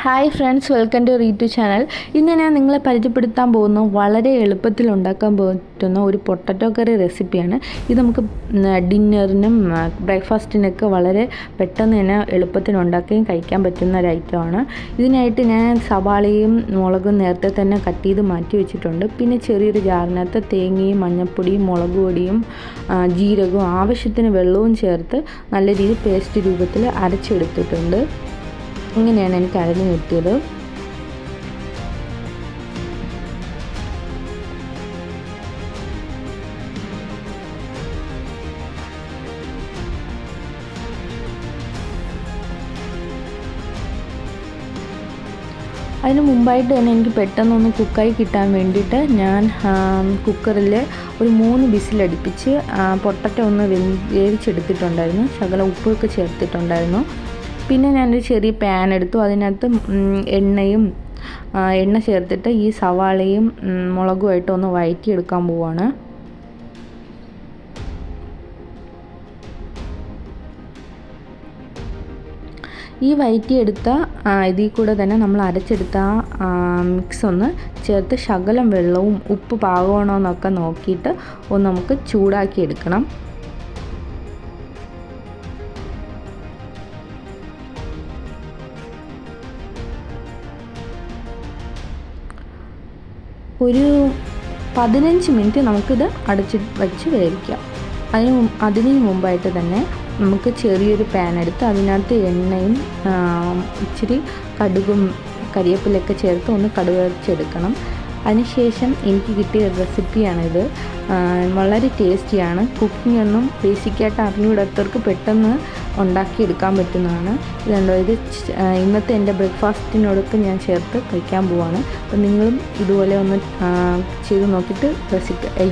Hi friends welcome to Ritu channel ഇന്ന് ഞാൻ നിങ്ങളെ പരിചയപ്പെടുത്താൻ പോകുന്ന വളരെ എളുപ്പത്തിൽ ഉണ്ടാക്കാൻ പറ്റുന്ന ഒരു പൊട്ടറ്റോ കറി റെസിപ്പിയാണ്. ഇത് നമുക്ക് ഡിന്നറിനും ബ്രേക്ക്ഫാസ്റ്റിനൊക്കെ വളരെ പെട്ടെന്ന് തന്നെ എളുപ്പത്തിൽ ഉണ്ടാക്കുകയും കഴിക്കാൻ പറ്റുന്ന ഒരു ഐറ്റമാണ് ഇതിനായിട്ട് ഞാൻ സവാളയും മുളകും നേരത്തെ തന്നെ കട്ട് ചെയ്ത് മാറ്റി വെച്ചിട്ടുണ്ട്. പിന്നെ ചെറിയൊരു ജാറിനകത്ത് തേങ്ങയും മഞ്ഞൾപ്പൊടിയും മുളക് പൊടിയും ജീരകവും ആവശ്യത്തിന് വെള്ളവും ചേർത്ത് നല്ല രീതിയിൽ പേസ്റ്റ് രൂപത്തിൽ അരച്ചെടുത്തിട്ടുണ്ട്. ഇങ്ങനെയാണ് എനിക്ക് അരഞ്ഞു കിട്ടിയത്. അതിന് മുമ്പായിട്ട് തന്നെ എനിക്ക് പെട്ടെന്നൊന്ന് കുക്കായി കിട്ടാൻ വേണ്ടിയിട്ട് ഞാൻ കുക്കറിൽ ഒരു മൂന്ന് വിസിലടുപ്പിച്ച് പൊട്ടറ്റ ഒന്ന് വേവിച്ചെടുത്തിട്ടുണ്ടായിരുന്നു. ശകലം ഉപ്പൊക്കെ ചേർത്തിട്ടുണ്ടായിരുന്നു. പിന്നെ ഞാനൊരു ചെറിയ പാൻ എടുത്തു. അതിനകത്ത് എണ്ണയും എണ്ണ ചേർത്തിട്ട് ഈ സവാളയും മുളകുമായിട്ട് ഒന്ന് വഴറ്റിയെടുക്കാൻ പോവാണ്. ഈ വയറ്റിയെടുത്ത ഇതിൽ കൂടെ തന്നെ നമ്മൾ അരച്ചെടുത്ത മിക്സ് ഒന്ന് ചേർത്ത് ശകലം വെള്ളവും ഉപ്പ് പാകമാണോ എന്നൊക്കെ നോക്കിയിട്ട് ഒന്ന് നമുക്ക് ചൂടാക്കി എടുക്കണം ഒരു പതിനഞ്ച് മിനിറ്റ് നമുക്കിത് അടച്ച് വെച്ച് വേവിക്കാം. അതിന് അതിനു മുമ്പായിട്ട് തന്നെ നമുക്ക് ചെറിയൊരു പാൻ എടുത്ത് അതിനകത്ത് എണ്ണയും ഇച്ചിരി കടുകും കരിയേപ്പിലൊക്കെ ചേർത്ത് ഒന്ന് കടുക് വരച്ചെടുക്കണം. അതിനുശേഷം എനിക്ക് കിട്ടിയ റെസിപ്പിയാണിത്. വളരെ ടേസ്റ്റിയാണ്. കുക്കിംഗ് ഒന്നും ബേസിക്കായിട്ട് അറിഞ്ഞുകൂടാത്തവർക്ക് പെട്ടെന്ന് ഉണ്ടാക്കിയെടുക്കാൻ പറ്റുന്നതാണ്. ഇതുണ്ടോ? ഇത് ഇന്നത്തെ എന്റെ ബ്രേക്ക്ഫാസ്റ്റിനോടൊപ്പം ഞാൻ ചേർത്ത് കഴിക്കാൻ പോവാണ്. അപ്പം നിങ്ങളും ഇതുപോലെ ഒന്ന് ചെയ്ത് നോക്കിയിട്ട് റെസിപ്പി